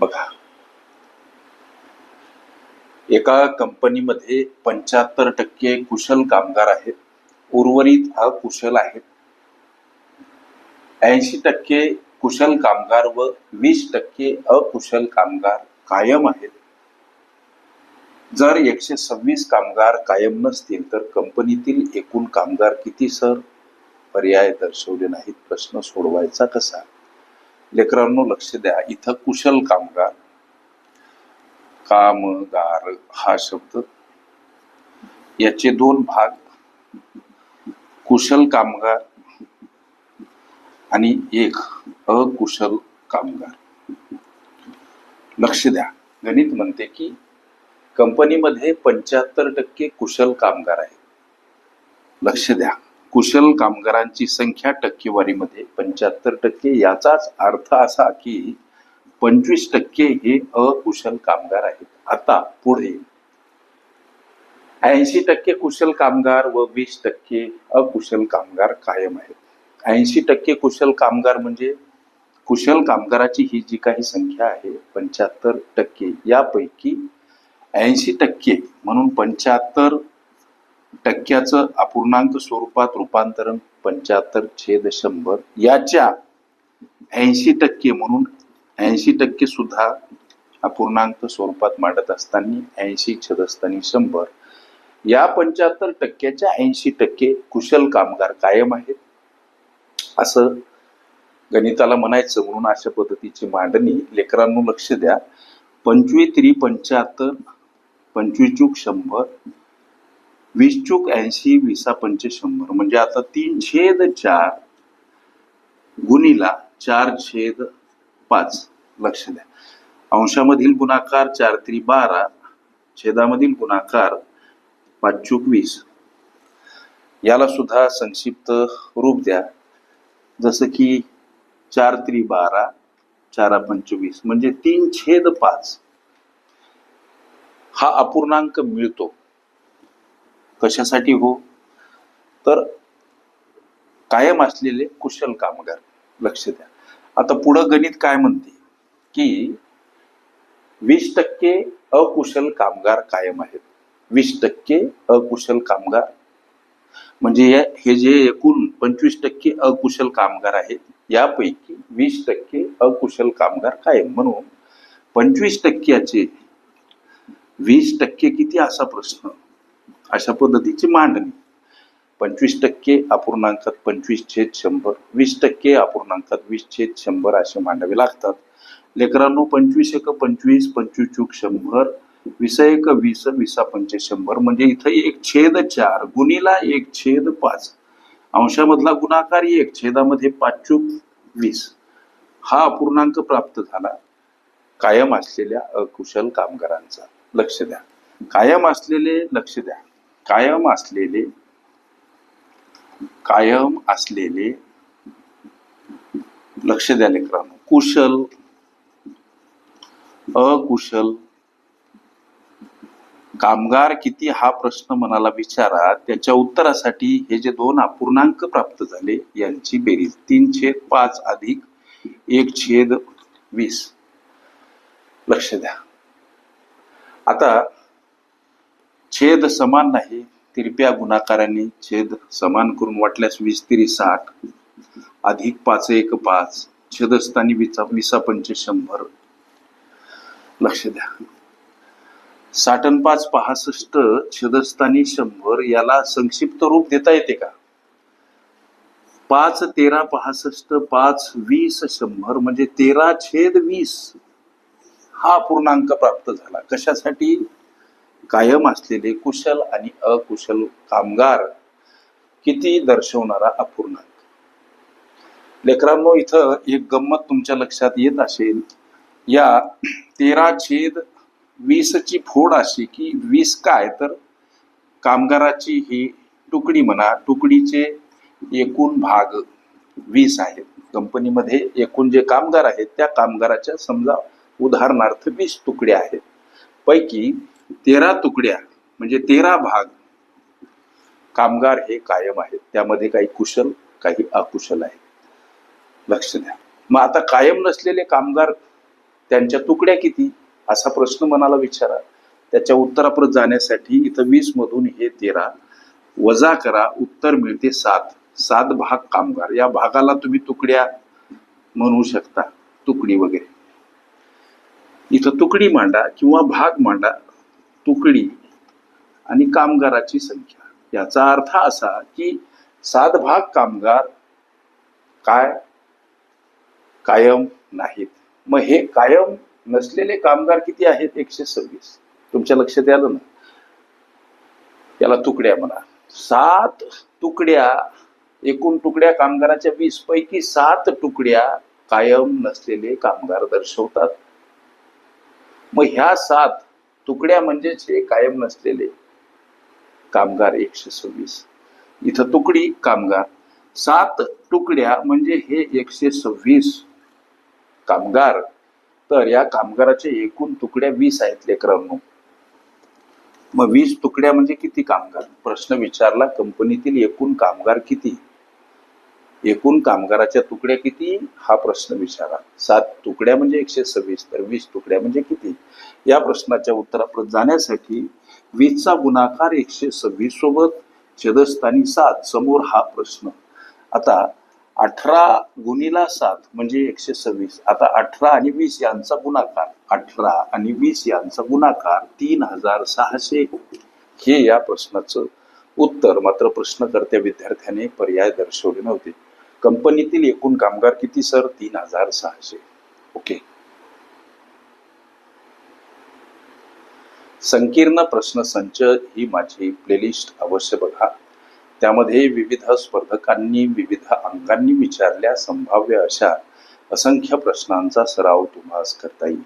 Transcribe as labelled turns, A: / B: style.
A: बघा. एका कंपनीमध्ये पंच्याहत्तर टक्के कुशल कामगार आहेत. उर्वरित अकुशल आहेत ऐंशी टक्के कुशल कामगार व वीस टक्के अकुशल कामगार कायम आहेत. जर एकशे सव्वीस कामगार कायम नसतील तर कंपनीतील एकूण कामगार किती सर? पर्याय दर्शवले नाहीत. प्रश्न सोडवायचा कसा? लेकरांनो लक्ष द्या. इथं कुशल कामगार. कामगार हा शब्द. याचे दोन भाग. कुशल कामगार आणि एक अकुशल कामगार. लक्ष द्या. गणित म्हणते की कंपनीमध्ये पंच्याहत्तर टक्के कुशल कामगार आहेत. लक्ष द्या. कुशल कामगारांची संख्या टक्केवारीमध्ये पंच्याहत्तर टक्के. याचाच अर्थ असा की पंचवीस टक्के हे अकुशल कामगार आहेत. आता पुढे. ऐंशी टक्के कुशल कामगार व वीस टक्के अकुशल कामगार कायम आहेत. ऐंशी टक्के कुशल कामगार म्हणजे कुशल कामगाराची ही जी काही संख्या आहे पंच्याहत्तर टक्के. यापैकी ऐंशी टक्के म्हणून पंच्याहत्तर टक्क्याचं अपूर्णांक स्वरूपात रूपांतरण पंच्याहत्तर छेद शंभर याच्या ऐंशी टक्के म्हणून ऐंशी टक्के सुद्धा अपूर्णांक स्वरूपात मांडत असताना ऐंशी छेदस्थानी शंभर. या पंच्याहत्तर टक्क्याच्या ऐंशी टक्के कुशल कामगार कायम आहेत. असं गणिताला म्हणायचं म्हणून अशा पद्धतीची मांडणी लेकरांनो लक्ष द्या. पंचवीस त्रि पंच्याहत्तर पंचवीस चूक शंभर वीस चूक ऐंशी विसा पंचे शंभर. म्हणजे आता तीन छेद चार गुणीला चार छेद पाच. लक्ष द्या. अंशामधील गुणाकार चार त्रि बारा छेदामधील गुणाकार पाच चूक वीस. याला सुद्धा संक्षिप्त रूप द्या. जसं की चार त्री बारा चारा पंचवीस. म्हणजे तीन छेद पाच. हा अपूर्णांक मिळतो. कशासाठी हो? तर कायम असलेले कुशल कामगार लक्ष द्या. आता पुढं गणित काय म्हणते? की वीस टक्के अकुशल कामगार कायम आहेत. वीस टक्के अकुशल कामगार. म्हणजे हे जे एकूण पंचवीस टक्के अकुशल कामगार आहेत यापैकी वीस टक्के अकुशल कामगार कायम. म्हणून पंचवीस टक्क्याचे वीस टक्के किती असा प्रश्न? अशा पद्धतीची मांडणी. पंचवीस टक्के अपूर्णांकात पंचवीस छेद शंभर वीस टक्के अपूर्णांकात वीस छेद शंभर असे मांडावे लागतात. लेकरांनो पंचवीस एक पंचवीस पंचवीस चूक शंभर वीस एक वीस विसा पंचे शंभर म्हणजे इथं एक छेद चार गुणीला एक छेद पाच. अंशामधला गुणाकार एक छेदामध्ये पाच चूक वीस. हा अपूर्णांक प्राप्त झाला. कायम असलेल्या अकुशल कामगारांचा. लक्ष द्या. कायम असलेले लक्ष द्या. कायम असलेले कायम असलेले लक्ष द्या लेकरांनो कुशल अकुशल. कामगार किती हा प्रश्न मनाला विचारा त्याच्या उत्तरासाठी हे जे दोन अपूर्णांक प्राप्त झाले यांची बेरीज. तीन छेद पाच अधिक एक छेद वीस. लक्ष द्या. आता छेद समान नाही तिरप्या गुणाकाराने छेद समान करून वाटल्यास वीस तिरी साठ. अधिक पाच एक पाच. छेदस्थानी विसा विसा पंच शंभर. लक्ष द्या. साठ पाच पहासष्ट छेदस्थानी शंभर याला संक्षिप्त रूप देता येते का? पाच तेरा पहासष्ट पाच वीस शंभर म्हणजे तेरा छेद वीस. हा पूर्णांक प्राप्त झाला. कशासाठी? कायम असलेले कुशल आणि अकुशल कामगार किती दर्शवणारा अपूर्णांक लेकरांनो इथं एक गंमत तुमच्या लक्षात येत असेल. या तेरा छेद वीसची फोड अशी की वीस काय तर कामगाराची ही तुकडी म्हणा तुकडीचे एकूण भाग वीस आहेत. कंपनीमध्ये एकूण जे कामगार आहेत त्या कामगाराच्या समजा उदाहरणार्थ वीस तुकड्या आहेत. पैकी तेरा तुकड्या म्हणजे तेरा भाग कामगार हे कायम आहेत. त्यामध्ये काही कुशल काही अकुशल आहेत. लक्ष द्या. मग आता कायम नसलेले कामगार त्यांच्या तुकड्या किती? असा प्रश्न मनाला विचारा. त्याच्या उत्तराप्रत जाण्यासाठी इथं वीस मधून हे तेरा वजा करा उत्तर मिळते सात. सात भाग कामगार. या भागाला तुम्ही तुकड्या म्हणू शकता. तुकडी वगैरे. इथं तुकडी मांडा किंवा भाग मांडा. तुकडी आणि कामगाराची संख्या. याचा अर्थ असा की सात भाग कामगार काय? कायम नाहीत. मग हे कायम नसलेले कामगार किती आहेत? एकशे सव्वीस. तुमच्या लक्षात आलं ना? याला तुकड्या म्हणा. सात तुकड्या एकूण तुकड्या कामगाराच्या वीस पैकी सात तुकड्या कायम नसलेले कामगार दर्शवतात. मग ह्या सात तुकड्या म्हणजेच हे कायम नसलेले कामगार एकशे सव्वीस. इथं तुकडी कामगार. सात तुकड्या म्हणजे हे एकशे सव्वीस कामगार. तर या कामगाराचे एकूण तुकड्या वीस आहेत लेकरांनो. मग वीस तुकड्या म्हणजे किती कामगार? प्रश्न विचारला कंपनीतील एकूण कामगार किती? एकूण कामगाराच्या तुकड्या किती? हा प्रश्न विचारा. सात तुकड्या म्हणजे एकशे सव्वीस तर वीस तुकड्या म्हणजे किती? या प्रश्नाच्या उत्तरापर्यंत जाण्यासाठी वीसचा गुणाकार एकशे सव्वीस सोबत छेदस्थानी सात समोर हा प्रश्न. आता अठरा गुणिला सात म्हणजे एकशे सव्वीस. आता अठरा आणि वीस यांचा गुणाकार. अठरा आणि वीस यांचा गुणाकार तीन हजार सहाशे. हे या प्रश्नाचं उत्तर मात्र प्रश्नकर्त्या विद्यार्थ्याने पर्याय दर्शवले नव्हते. कंपनीतील एकूण कामगार किती सर? तीन हजार सहाशे. ओके. संकीर्ण प्रश्नसंच ही माझी प्लेलिस्ट अवश्य बघा. त्यामध्ये विविध स्पर्धकांनी विविध अंकांनी विचारल्या संभाव्य अशा असंख्य प्रश्नांचा सराव तुम्हाला करता येईल.